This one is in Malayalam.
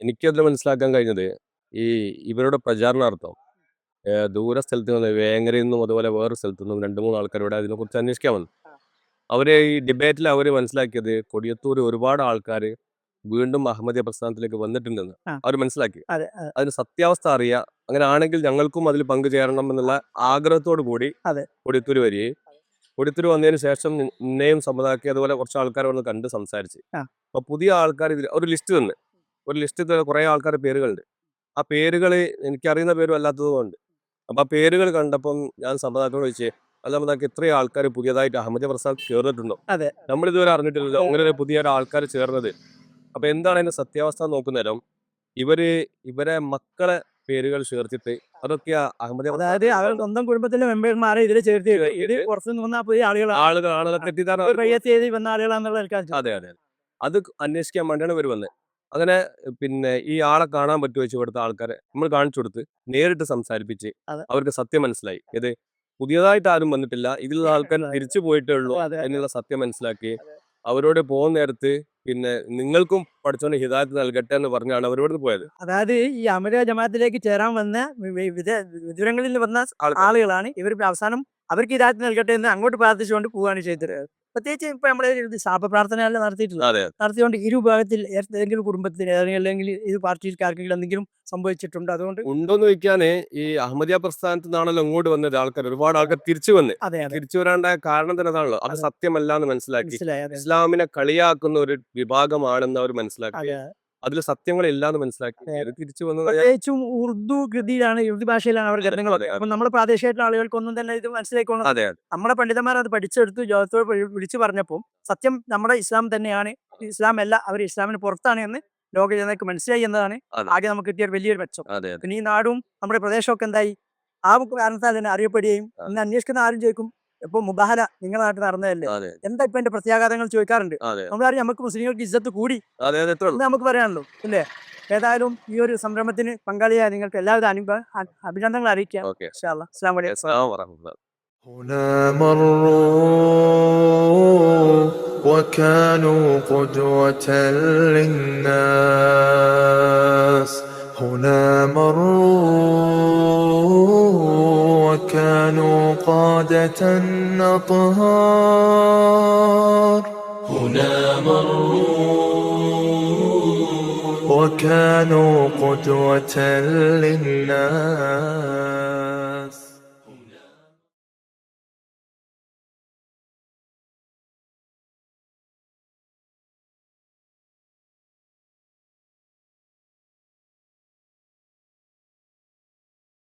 എനിക്കതിൽ മനസ്സിലാക്കാൻ കഴിഞ്ഞത് ഈ ഇവരുടെ പ്രചാരണാർത്ഥം ദൂര സ്ഥലത്ത് നിന്ന് വേങ്ങരയിൽ നിന്നും അതുപോലെ വേറെ സ്ഥലത്തു നിന്നും രണ്ട് മൂന്ന് ആൾക്കാരോട് അതിനെക്കുറിച്ച് അന്വേഷിക്കാൻ വന്നു. അവരെ ഈ ഡിബേറ്റിൽ അവർ മനസ്സിലാക്കിയത് കൊടിയത്തൂർ ഒരുപാട് ആൾക്കാർ വീണ്ടും അഹമ്മദിയ പ്രസ്ഥാനത്തിലേക്ക് വന്നിട്ടുണ്ടെന്ന്. അവർ മനസ്സിലാക്കി. അതെ അതെ. അതിന് സത്യാവസ്ഥ അറിയാം. അങ്ങനെ ആണെങ്കിൽ ഞങ്ങൾക്കും അതിൽ പങ്കുചേരണം എന്നുള്ള ആഗ്രഹത്തോടു കൂടി കൊടിയത്തൂർ വരികയും കൊടിയത്തൂർ വന്നതിന് ശേഷം നിന്നെയും സമ്മതാക്കി അതുപോലെ കുറച്ച് ആൾക്കാരെ വന്ന് കണ്ട് സംസാരിച്ച്. അപ്പൊ പുതിയ ആൾക്കാർ ഇതിൽ ഒരു ലിസ്റ്റ് തന്നെ. ഒരു ലിസ്റ്റിൽ കുറേ ആൾക്കാരുടെ പേരുകളുണ്ട്. ആ പേരുകൾ എനിക്കറിയുന്ന പേരും അല്ലാത്തതുകൊണ്ട് അപ്പോൾ ആ പേരുകൾ കണ്ടപ്പം ഞാൻ സമ്മതാക്കോട് ചോദിച്ചേ അല്ല നമുക്ക് ഇത്രയും ആൾക്കാർ പുതിയതായിട്ട് അഹമ്മദ് പ്രസാദ് ചേർന്നിട്ടുണ്ടോ? അതെ. നമ്മൾ ഇതുവരെ അറിഞ്ഞിട്ടില്ലല്ലോ. അങ്ങനെ ഒരു പുതിയ ആൾക്കാർ ചേർന്നത്. അപ്പൊ എന്താണ് അതിന്റെ സത്യാവസ്ഥ നോക്കുന്നേരം ഇവർ ഇവരെ മക്കളെ പേരുകൾ ചേർത്തിട്ട് അതൊക്കെ അഹമ്മദ് അതായത് അവർ സ്വന്തം കുടുംബത്തിലെ മെമ്പർമാരെ ഇതിൽ ചേർത്തി ഇത് കുറച്ച് വന്ന പുതിയ ആളുകളാണ് ആളുകൾ ആളുകളെ തെറ്റിദ്ധാരണ വന്ന അതെ അതെ അത്. അന്വേഷിക്കാൻ വേണ്ടിയാണ് ഇവർ വന്നത് അങ്ങനെ പിന്നെ ഈ ആളെ കാണാൻ പറ്റുമോ വെച്ച് ഇവിടുത്തെ ആൾക്കാരെ. നമ്മൾ കാണിച്ചു കൊടുത്ത് നേരിട്ട് സംസാരിപ്പിച്ച് അതെ. അവർക്ക് സത്യം മനസ്സിലായി. ഇത് പുതിയതായിട്ട് ആരും വന്നിട്ടില്ല. ഇതിലുള്ള ആൾക്കാർ തിരിച്ചു പോയിട്ടേ ഉള്ളൂ അതെ, അതെ. എന്നുള്ള സത്യം മനസ്സിലാക്കി അവരോട് പോകുന്ന നേരത്ത് പിന്നെ നിങ്ങൾക്കും പഠിച്ചോണ്ട് ഹിദായത്ത് നൽകട്ടെ എന്ന് പറഞ്ഞാണ് അവരോട് പോയത്. അതായത് ഈ അമര ജമാഅത്തിലേക്ക് ചേരാൻ വന്ന വി- വി- വിദ- വിദൂരങ്ങളിൽ വന്ന ആൾക്കാർ. ആളുകളാണ്. ഇവർ അവസാനം അവർക്ക് ഇതായിട്ട് നൽകട്ടെ എന്ന് അങ്ങോട്ട് പ്രാർത്ഥിച്ചുകൊണ്ട് പോവുകയാണ് ചെയ്തത് പ്രത്യേകിച്ച് ഇപ്പൊ നമ്മൾ ശാപ പ്രാർത്ഥന അല്ല അതെ നടത്തിക്കൊണ്ട് ഇരു വിഭാഗത്തിൽ ഏതെങ്കിലും കുടുംബത്തിന് അല്ലെങ്കിൽ ഇത് പാർട്ടിക്കാർക്കെങ്കിലും എന്തെങ്കിലും സംഭവിച്ചിട്ടുണ്ട്? അതുകൊണ്ട് ഉണ്ടോന്ന് ചോദിക്കാന് ഈ അഹമ്മദിയ പ്രസ്ഥാനത്ത് നിന്നാണല്ലോ ഇങ്ങോട്ട് വന്നത് ആൾക്കാർ ഒരുപാട് ആൾക്കാർ തിരിച്ചു വന്ന്. തിരിച്ചു വരാണ്ട കാരണം തന്നെ അതാണല്ലോ. അത് സത്യമല്ലാന്ന് സത്യമല്ല എന്ന് മനസ്സിലാക്കി ഇസ്ലാമിനെ കളിയാക്കുന്ന ഒരു വിഭാഗമാണെന്ന് അവർ മനസ്സിലാക്കി അതെ സത്യങ്ങളില്ല എന്ന് മനസ്സിലാക്കി തിരിച്ചു വന്നത് പ്രത്യേകിച്ചും ഉറുദു കൃതിയിലാണ് ഉറുദു ഭാഷയിലാണ് അവർ അതെ, അതെ. അപ്പൊ നമ്മുടെ പ്രാദേശികമായിട്ടുള്ള ആളുകൾക്കൊന്നും തന്നെ ഇത് മനസ്സിലാക്കണം അതെ അതെ. നമ്മുടെ പണ്ഡിതന്മാർ അത് പഠിച്ചെടുത്ത് ജോലത്തോട് വിളിച്ചു പറഞ്ഞപ്പോൾ സത്യം നമ്മുടെ ഇസ്ലാം തന്നെയാണ്. ഇസ്ലാം അല്ല അവർ ഇസ്ലാമിന് പുറത്താണ് എന്ന് ലോക ജനതയ്ക്ക് മനസ്സിലായി എന്നതാണ്. അതെ. ആകെ നമുക്ക് കിട്ടിയ ഒരു വലിയൊരു മെച്ചം. അതെ അതെ. പിന്നെ ഈ നാടും നമ്മുടെ പ്രദേശമൊക്കെ എന്തായി? ആ കാരണത്താൽ തന്നെ അറിയപ്പെടുകയും അന്ന് ഇന്ന് അന്വേഷിക്കുന്ന ആരും ചോദിക്കും ഇപ്പൊ മുബാഹല നിങ്ങളുടെ നാട്ടിൽ നടന്നതല്ലേ അതെ എന്താ ഇപ്പൊ എന്റെ പ്രത്യാഘാതങ്ങൾ ചോദിക്കാറുണ്ട് അതെ നമ്മളറിയാം നമുക്ക് മുസ്ലിങ്ങൾക്ക് ഇജ്ജത്ത് കൂടി അതെ അതെ എത്ര എന്ന് നമുക്ക് പറയാനുള്ളൂ അല്ലേ ഏതായാലും ഈ ഒരു സംരംഭത്തിന് പങ്കാളിയായ നിങ്ങൾക്ക് എല്ലാവിധ അനുഭവ അ- അഭിനന്ദനങ്ങൾ അറിയിക്കാം ഓക്കെ ഇൻഷാ അല്ലാ. അസ്സലാമു അലൈക്കും അസ്സലാമു വറഹ്മത്തുള്ളാഹി هنا مروا وكانوا قدوة للناس وكانوا قادة أطهار هنا مروا وكانوا قدوة للناس.